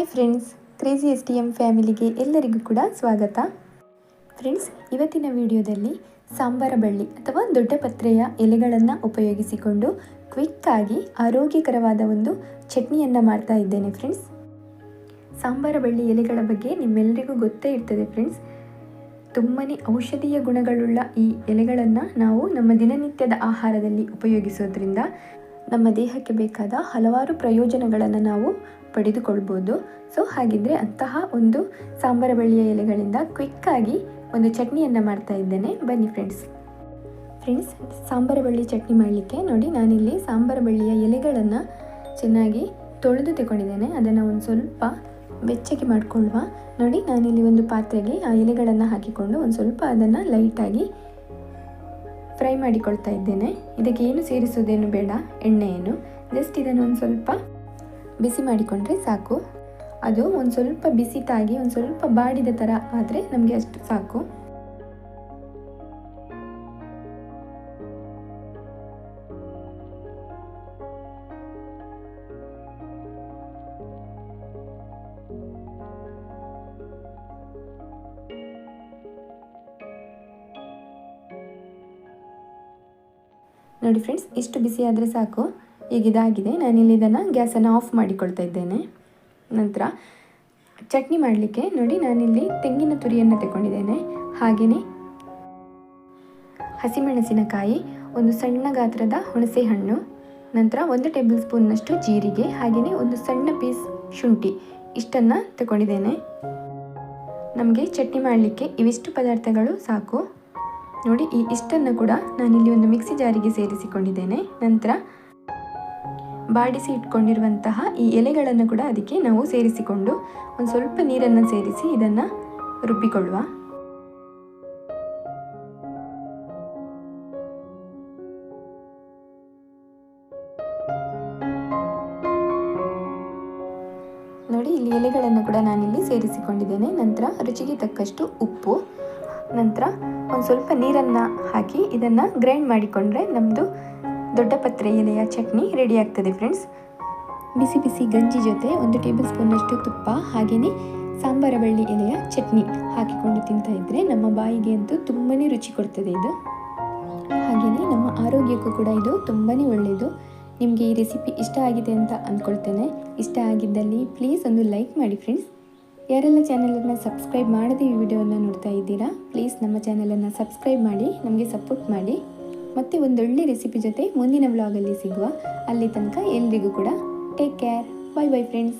Hi friends crazy S T M ಫ್ಯಾಮಿಲಿಗೆ ಎಲ್ಲರಿಗೂ ಕೂಡ ಸ್ವಾಗತ. ಫ್ರೆಂಡ್ಸ್ ಇವತ್ತಿನ ವಿಡಿಯೋದಲ್ಲಿ ಸಾಂಬಾರ ಬಳ್ಳಿ ಅಥವಾ ದೊಡ್ಡ ಪತ್ರೆಯ ಎಲೆಗಳನ್ನು ಉಪಯೋಗಿಸಿಕೊಂಡು ಕ್ವಿಕ್ಕಾಗಿ ಆರೋಗ್ಯಕರವಾದ ಒಂದು ಚಟ್ನಿಯನ್ನು ಮಾಡ್ತಾ ಇದ್ದೇನೆ ಫ್ರೆಂಡ್ಸ್ ಸಾಂಬಾರ ಬಳ್ಳಿ ಎಲೆಗಳ ಬಗ್ಗೆ ನಿಮ್ಮೆಲ್ಲರಿಗೂ ಗೊತ್ತೇ ಇರ್ತದೆ ಫ್ರೆಂಡ್ಸ್ ತುಂಬಾ ಔಷಧೀಯ ಗುಣಗಳುಳ್ಳ ಈ ಎಲೆಗಳನ್ನು ನಾವು ನಮ್ಮ ದಿನನಿತ್ಯದ ಆಹಾರದಲ್ಲಿ ಉಪಯೋಗಿಸೋದ್ರಿಂದ ನಮ್ಮ ದೇಹಕ್ಕೆ ಬೇಕಾದ ಹಲವಾರು ಪ್ರಯೋಜನಗಳನ್ನು ನಾವು ಪಡೆದುಕೊಳ್ಬೋದು. ಸೊ ಹಾಗಿದ್ರೆ ಅಂತಹ ಒಂದು ಸಾಂಬಾರ ಬಳ್ಳಿಯ ಎಲೆಗಳಿಂದ ಕ್ವಿಕ್ಕಾಗಿ ಒಂದು ಚಟ್ನಿಯನ್ನು ಮಾಡ್ತಾ ಇದ್ದೇನೆ. ಬನ್ನಿ ಫ್ರೆಂಡ್ಸ್ ಫ್ರೆಂಡ್ಸ್ ಸಾಂಬಾರ ಬಳ್ಳಿ ಚಟ್ನಿ ಮಾಡಲಿಕ್ಕೆ ನೋಡಿ, ನಾನಿಲ್ಲಿ ಸಾಂಬಾರ ಬಳ್ಳಿಯ ಎಲೆಗಳನ್ನು ಚೆನ್ನಾಗಿ ತೊಳೆದು ತಗೊಂಡಿದ್ದೇನೆ ಅದನ್ನು ಒಂದು ಸ್ವಲ್ಪ ಬೆಚ್ಚಗೆ ಮಾಡಿಕೊಳ್ಳುವ ನೋಡಿ, ನಾನಿಲ್ಲಿ ಒಂದು ಪಾತ್ರೆಗೆ ಆ ಎಲೆಗಳನ್ನು ಹಾಕಿಕೊಂಡು ಒಂದು ಸ್ವಲ್ಪ ಅದನ್ನು ಲೈಟಾಗಿ ಫ್ರೈ ಮಾಡಿಕೊಳ್ತಾ ಇದ್ದೇನೆ. ಇದಕ್ಕೆ ಏನು ಸೇರಿಸೋದೇನು ಬೇಡ, ಎಣ್ಣೆಯನ್ನು. ಜಸ್ಟ್ ಇದನ್ನು ಒಂದು ಸ್ವಲ್ಪ ಬಿಸಿ ಮಾಡಿಕೊಂಡ್ರೆ ಸಾಕು. ಅದು ಒಂದು ಸ್ವಲ್ಪ ಬಿಸಿ ತಾಗಿ, ಒಂದು ಸ್ವಲ್ಪ ಬಾಡಿದ ಥರ ಆದರೆ ನಮಗೆ ಅಷ್ಟು ಸಾಕು. ನೋಡಿ ಫ್ರೆಂಡ್ಸ್ ಇಷ್ಟು ಬಿಸಿ ಆದರೆ ಸಾಕು. ಈಗ ಇದಾಗಿದೆ. ನಾನಿಲ್ಲಿ ಇದನ್ನು ಗ್ಯಾಸನ್ನು ಆಫ್ ಮಾಡಿಕೊಳ್ತಾ ಇದ್ದೇನೆ. ನಂತರ ಚಟ್ನಿ ಮಾಡಲಿಕ್ಕೆ ನೋಡಿ ನಾನಿಲ್ಲಿ ತೆಂಗಿನ ತುರಿಯನ್ನು ತಗೊಂಡಿದ್ದೇನೆ ಹಾಗೆಯೇ ಹಸಿಮೆಣಸಿನಕಾಯಿ, ಒಂದು ಸಣ್ಣ ಗಾತ್ರದ ಹುಣಸೆ ಹಣ್ಣು ನಂತರ ಒಂದು ಟೇಬಲ್ ಸ್ಪೂನ್ನಷ್ಟು ಜೀರಿಗೆ ಹಾಗೆಯೇ ಒಂದು ಸಣ್ಣ ಪೀಸ್ ಶುಂಠಿ ಇಷ್ಟನ್ನು ತಗೊಂಡಿದ್ದೇನೆ ನಮಗೆ ಚಟ್ನಿ ಮಾಡಲಿಕ್ಕೆ ಇವಿಷ್ಟು ಪದಾರ್ಥಗಳು ಸಾಕು. ನೋಡಿ ಈ ಇಷ್ಟನ್ನು ಕೂಡ ನಾನಿಲ್ಲಿ ಒಂದು ಮಿಕ್ಸಿ ಜಾರಿಗೆ ಸೇರಿಸಿಕೊಂಡಿದ್ದೇನೆ. ನಂತರ ಬಾಡಿಸಿ ಇಟ್ಕೊಂಡಿರುವಂತಹ ಈ ಎಲೆಗಳನ್ನು ಕೂಡ ಅದಕ್ಕೆ ನಾವು ಸೇರಿಸಿಕೊಂಡು ಒಂದು ಸ್ವಲ್ಪ ನೀರನ್ನು ಸೇರಿಸಿ ಇದನ್ನು ರುಬ್ಬಿಕೊಳ್ಳುವ. ನೋಡಿ, ಇಲ್ಲಿ ಎಲೆಗಳನ್ನು ಕೂಡ ನಾನಿಲ್ಲಿ ಸೇರಿಸಿಕೊಂಡಿದ್ದೇನೆ. ನಂತರ ರುಚಿಗೆ ತಕ್ಕಷ್ಟು ಉಪ್ಪು, ನಂತರ ಒಂದು ಸ್ವಲ್ಪ ನೀರನ್ನು ಹಾಕಿ ಇದನ್ನು ಗ್ರೈಂಡ್ ಮಾಡಿಕೊಂಡ್ರೆ ನಮ್ಮದು ದೊಡ್ಡ ಪತ್ರೆ, ಎಲೆಯ ಚಟ್ನಿ ರೆಡಿ ಆಗ್ತದೆ ಫ್ರೆಂಡ್ಸ್ ಬಿಸಿ ಬಿಸಿ ಗಂಜಿ ಜೊತೆ ಒಂದು ಟೇಬಲ್ ಸ್ಪೂನಷ್ಟು ತುಪ್ಪ, ಹಾಗೆಯೇ ಸಾಂಬಾರ ಬಳ್ಳಿ ಎಲೆಯ ಚಟ್ನಿ ಹಾಕಿಕೊಂಡು ತಿಂತಾ ಇದ್ದರೆ ನಮ್ಮ ಬಾಯಿಗೆ ಅಂತೂ ತುಂಬಾ ರುಚಿ ಕೊಡ್ತದೆ ಇದು. ಹಾಗೆಯೇ ನಮ್ಮ ಆರೋಗ್ಯಕ್ಕೂ ಕೂಡ ಇದು ತುಂಬಾ ಒಳ್ಳೆಯದು ನಿಮಗೆ ಈ ರೆಸಿಪಿ ಇಷ್ಟ ಆಗಿದೆ ಅಂತ ಅಂದ್ಕೊಳ್ತೇನೆ ಇಷ್ಟ ಆಗಿದ್ದಲ್ಲಿ ಪ್ಲೀಸ್ ಒಂದು ಲೈಕ್ ಮಾಡಿ ಫ್ರೆಂಡ್ಸ್ ಯಾರೆಲ್ಲ ಚಾನಲನ್ನು ಸಬ್ಸ್ಕ್ರೈಬ್ ಮಾಡದೆ ಈ ವಿಡಿಯೋವನ್ನು ನೋಡ್ತಾ ಇದ್ದೀರಾ ಪ್ಲೀಸ್ ನಮ್ಮ ಚಾನಲನ್ನು ಸಬ್ಸ್ಕ್ರೈಬ್ ಮಾಡಿ, ನಮಗೆ ಸಪೋರ್ಟ್ ಮಾಡಿ. ಮತ್ತೆ ಒಂದೊಳ್ಳೆ ರೆಸಿಪಿ ಜೊತೆ ಮುಂದಿನ ವ್ಲಾಗಲ್ಲಿ ಸಿಗುವ. ಅಲ್ಲಿ ತನಕ ಎಲ್ರಿಗೂ ಕೂಡ take care bye bye friends